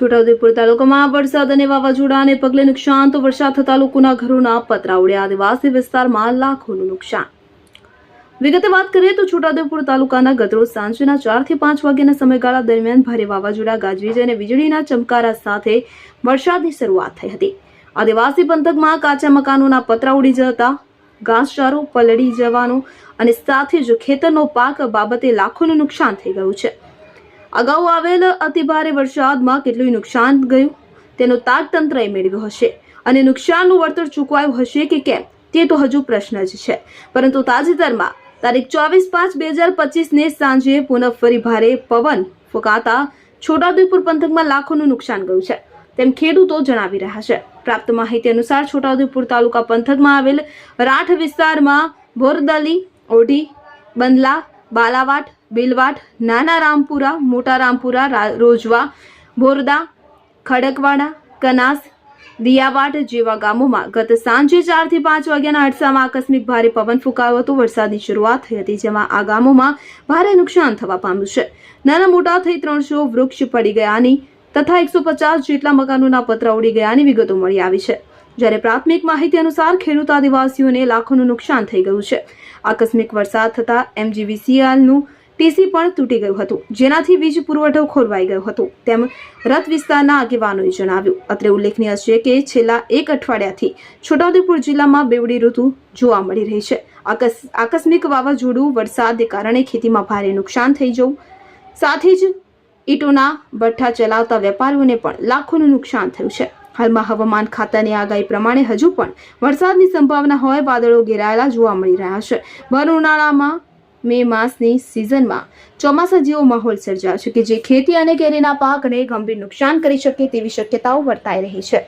છોટાઉદેપુર તાલુકામાં વરસાદ અને વાવાઝોડાને પગલે નુકસાન તો વરસાદ થતા લોકોના ઘરોના પતરા ઉડ્યા. આદિવાસી વિસ્તારમાં લાખોનું નુકસાન. વિગતે વાત કરીએ તો છોટાઉદેપુર તાલુકાના ગદરોજ સાંજના ચારથી પાંચ વાગ્યાના સમયગાળા દરમિયાન ભારે વાવાઝોડા ગાજવીજ અને વીજળીના ચમકારા સાથે વરસાદની શરૂઆત થઈ હતી. આદિવાસી પંથકમાં કાચા મકાનોના પતરા ઉડી જતા, ઘાસચારો પલળી જવાનો અને સાથે જ ખેતરનો પાક બાબતે લાખોનું નુકસાન થઈ ગયું છે. અગાઉ આવેલ અતિભારે વરસાદમાં કેટલું નુકસાન ગયું? તેનો તાગ તંત્રએ મેળવ્યો હશે. અને નુકસાનનું વળતર ચૂકવાયું હશે કે કેમ? તે તો હજુ પ્રશ્ન જ છે. પરંતુ તાજેતરમાં તારીખ ચોવીસ પાંચ બે હજાર પચીસને સાંજે પુનઃ ફરી ભારે પવન ફૂંકાતા છોટાઉદેપુર પંથકમાં લાખોનું નુકસાન ગયું છે. તેમ ખેડૂતો જણાવી રહ્યા છે. પ્રાપ્ત માહિતી અનુસાર છોટાઉદેપુર તાલુકા પંથકમાં આવેલ રાઠ વિસ્તારમાં ભોરદલી, ઓઢી, બંદલા બાલાવાટ બિલવાટ નાના રામપુરા મોટા રામપુરા રોજવા, બોરદા, ખડકવાડા, કનાસ દિયાવાટ જેવા ગામોમાં ગત સાંજે ચારથી પાંચ વાગ્યાના અરસામાં આકસ્મિક ભારે પવન ફૂંકાયો હતો. વરસાદની શરૂઆત થઈ હતી, જેમાં આ ગામોમાં ભારે નુકસાન થવા પામ્યું છે. નાના મોટા થઈ ત્રણસો વૃક્ષ પડી ગયાની તથા એકસો પચાસ જેટલા મકાનોના પતરા ઉડી ગયાની વિગતો મળી આવી છે. જ્યારે પ્રાથમિક માહિતી અનુસાર ખેડૂત આદિવાસીઓને લાખોનું નુકસાન થઈ ગયું છે. આકસ્મિક વરસાદ થતાં એમજીવીસીએલનું ટીસી પણ તૂટી ગયું હતું, જેનાથી વીજ પુરવઠો ખોરવાઈ ગયો હતો, તેમ રથ વિસ્તારના આગેવાનોએ જણાવ્યું. અત્રે ઉલ્લેખનીય છે કે છેલ્લા એક અઠવાડિયાથી છોટાઉદેપુર જિલ્લામાં બેવડી ઋતુ જોવા મળી રહી છે. આકસ્મિક વાવાઝોડું વરસાદને કારણે ખેતીમાં ભારે નુકસાન થઈ જવું, સાથે જ ઈંટોના ભઠ્ઠા ચલાવતા વેપારીઓને પણ લાખોનું નુકસાન થયું છે. હાલમાં હવામાન ખાતાની આગાહી પ્રમાણે હજુ પણ વરસાદની સંભાવના હોય વાદળો ઘેરાયેલા જોવા મળી રહ્યા છે. ભર ઉનાળામાં મે માસની સિઝનમાં ચોમાસા જેવો માહોલ સર્જાયો છે કે જે ખેતી અને કેરીના પાકને ગંભીર નુકસાન કરી શકે તેવી શક્યતાઓ વર્તાઈ રહી છે.